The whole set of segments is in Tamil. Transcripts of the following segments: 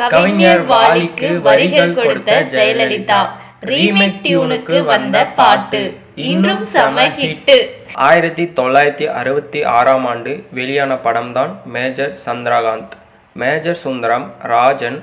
கவிஞர் வாலிக்கு வரிகள் கொடுத்த ஜெயலலிதா. ரீமேக் டியூனுக்கு வந்த பாட்டு. இன்றும் செம ஹிட்டு ஆயிரத்தி தொள்ளாயிரத்தி அறுபத்தி ஆறாம் ஆண்டு வெளியான படம்தான் major Chandrakanth. Major Sundaram Rajan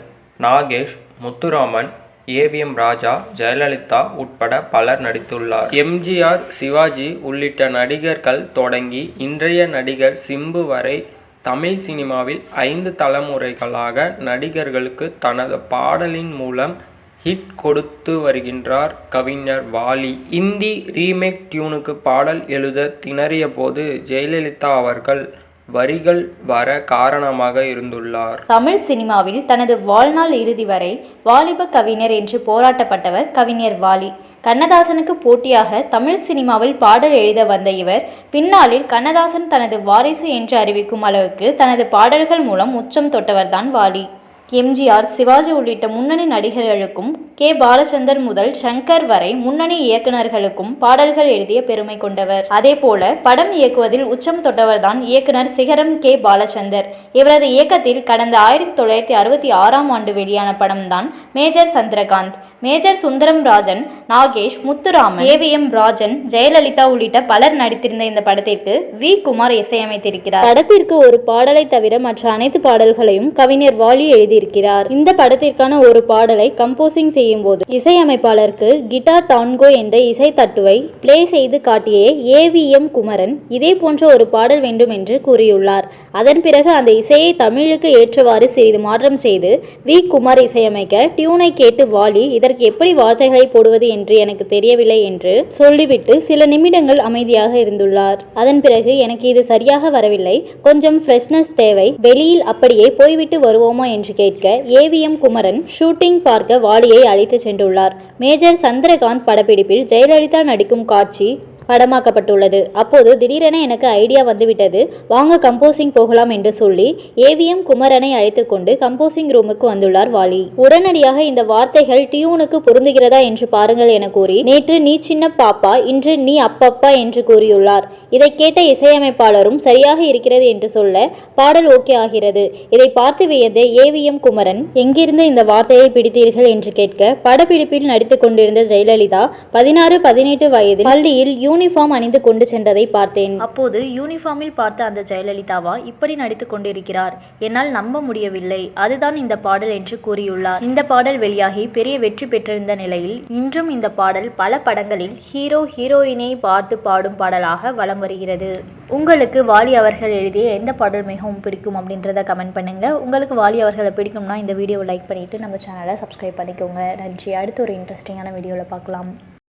Nagesh Muthuraman AVM Raja Jayalalithaa உட்பட பலர் நடித்துள்ளார். எம்ஜிஆர் சிவாஜி உள்ளிட்ட நடிகர்கள் தொடங்கி இன்றைய நடிகர் சிம்பு வரை தமிழ் சினிமாவில் ஐந்து தலைமுறைகளாக நடிகர்களுக்கு தனது பாடலின் மூலம் ஹிட் கொடுத்து வருகின்றார் கவிஞர் வாலி. இந்தி ரீமேக் டியூனுக்கு பாடல் எழுத திணறிய போது ஜெயலலிதா அவர்கள் வரிகள் வர காரணமாக இருந்துள்ளார். தமிழ் சினிமாவில் தனது வாழ்நாள் இறுதி வரை வாலிப கவிஞர் என்று போராட்டப்பட்டவர் கவிஞர் வாலி. கண்ணதாசனுக்கு போட்டியாக தமிழ் சினிமாவில் பாடல் எழுத வந்த இவர் பின்னாளில் கண்ணதாசன் தனது வாரிசு என்று அறிவிக்கும் அளவுக்கு தனது பாடல்கள் மூலம் உச்சம் தொட்டவர்தான் வாலி. எம்ஜிஆர் சிவாஜி உள்ளிட்ட முன்னணி நடிகர்களுக்கும் கே. பாலச்சந்தர் முதல் சங்கர் வரை முன்னணி இயக்குநர்களுக்கும் பாடல்கள் எழுதிய பெருமை கொண்டவர். அதேபோல படம் இயக்குவதில் உச்சம் தொட்டவர்தான் இயக்குனர் சிகரம் கே. பாலச்சந்தர். இவரது இயக்கத்தில் கடந்த ஆயிரத்தி தொள்ளாயிரத்தி அறுபத்தி ஆறாம் ஆண்டு வெளியான படம்தான் major Chandrakanth. Major Sundaram Rajan Nagesh Muthuraman AVM Rajan Jayalalithaa உள்ளிட்ட பலர் நடித்திருந்த இந்த படத்திற்கு வி. குமார் இசையமைத்திருக்கிறார். படத்திற்கு ஒரு பாடலை தவிர மற்ற அனைத்து பாடல்களையும் கவிஞர் வாலி எழுதியிருக்கிறார். இந்த படத்திற்கான ஒரு பாடலை கம்போசிங் செய்யும் போது இசையமைப்பாளருக்கு கிட்டார் டான்கோ என்ற இசை தட்டுவை பிளே செய்து காட்டிய ஏவிஎம் குமரன் இதே போன்ற ஒரு பாடல் வேண்டும் என்று கூறியுள்ளார். அதன் பிறகு அந்த இசையை தமிழுக்கு ஏற்றவாறு சிறிது மாற்றம் செய்து வி. குமார் இசையமைக்க டியூனை கேட்டு வாலி இதற்கு எப்படி வார்த்தைகளை போடுவது என்று எனக்கு தெரியவில்லை என்று சொல்லிவிட்டு சில நிமிடங்கள் அமைதியாக இருந்துள்ளார். அதன் பிறகு எனக்கு இது சரியாக வரவில்லை. கொஞ்சம் ஃப்ரெஷ்னஸ் தேவை. வெளியில் அப்படியே போய்விட்டு வருவோமா என்று கேட்க ஏவிஎம் குமரன் ஷூட்டிங் பார்க்க வாலியை அழைத்து சென்றுள்ளார். மேஜர் சந்திரகாந்த் படப்பிடிப்பில் ஜெயலலிதா நடிக்கும் காட்சி படமாக்கப்பட்டுள்ளது. அப்போது திடீரென எனக்கு ஐடியா வந்துவிட்டது. வாங்க கம்போசிங் போகலாம் என்று சொல்லி ஏவிஎம் குமரனை அழைத்து கொண்டு கம்போசிங் ரூமுக்கு வந்துள்ளார் வாலி. உடனடியாக இந்த வார்த்தைகள் டியூனுக்கு பொருந்துகிறதா என்று பாருங்கள் என கூறி நேற்று நீ சின்ன பாப்பா இன்று நீ அப்பப்பா என்று கூறியுள்ளார். இதை கேட்ட இசையமைப்பாளரும் சரியாக இருக்கிறது என்று சொல்ல பாடல் ஓகே ஆகிறது. இதை பார்த்து வியந்த ஏவிஎம் குமரன் எங்கிருந்து இந்த வார்த்தையை பிடித்தீர்கள் என்று கேட்க படப்பிடிப்பில் நடித்துக் கொண்டிருந்த ஜெயலலிதா பதினாறு பதினெட்டு வயதில் பள்ளியில் யூ யூனிஃபார்ம் அணிந்து கொண்டு சென்றதை பார்த்தேன். அப்போது யூனிஃபார்மில் பார்த்த அந்த ஜெயலலிதாவா இப்படி நடித்து கொண்டிருக்கிறார். என்னால் நம்ப முடியவில்லை. அதுதான் இந்த பாடல் என்று கூறியுள்ளார். இந்த பாடல் வெளியாகி பெரிய வெற்றி பெற்றிருந்த நிலையில் இன்றும் இந்த பாடல் பல படங்களில் ஹீரோ ஹீரோயினை பார்த்து பாடும் பாடலாக வலம் வருகிறது. உங்களுக்கு வாலி அவர்கள் எழுதிய எந்த பாடல் மிகவும் பிடிக்கும் அப்படின்றத கமெண்ட் பண்ணுங்க. உங்களுக்கு வாலி அவர்களை பிடிக்கும்னா இந்த வீடியோவை லைக் பண்ணிட்டு நம்ம சேனலை சப்ஸ்கிரைப் பண்ணிக்கோங்க. நன்றி. அடுத்து ஒரு இன்ட்ரெஸ்டிங்கான வீடியோவில் பார்க்கலாம்.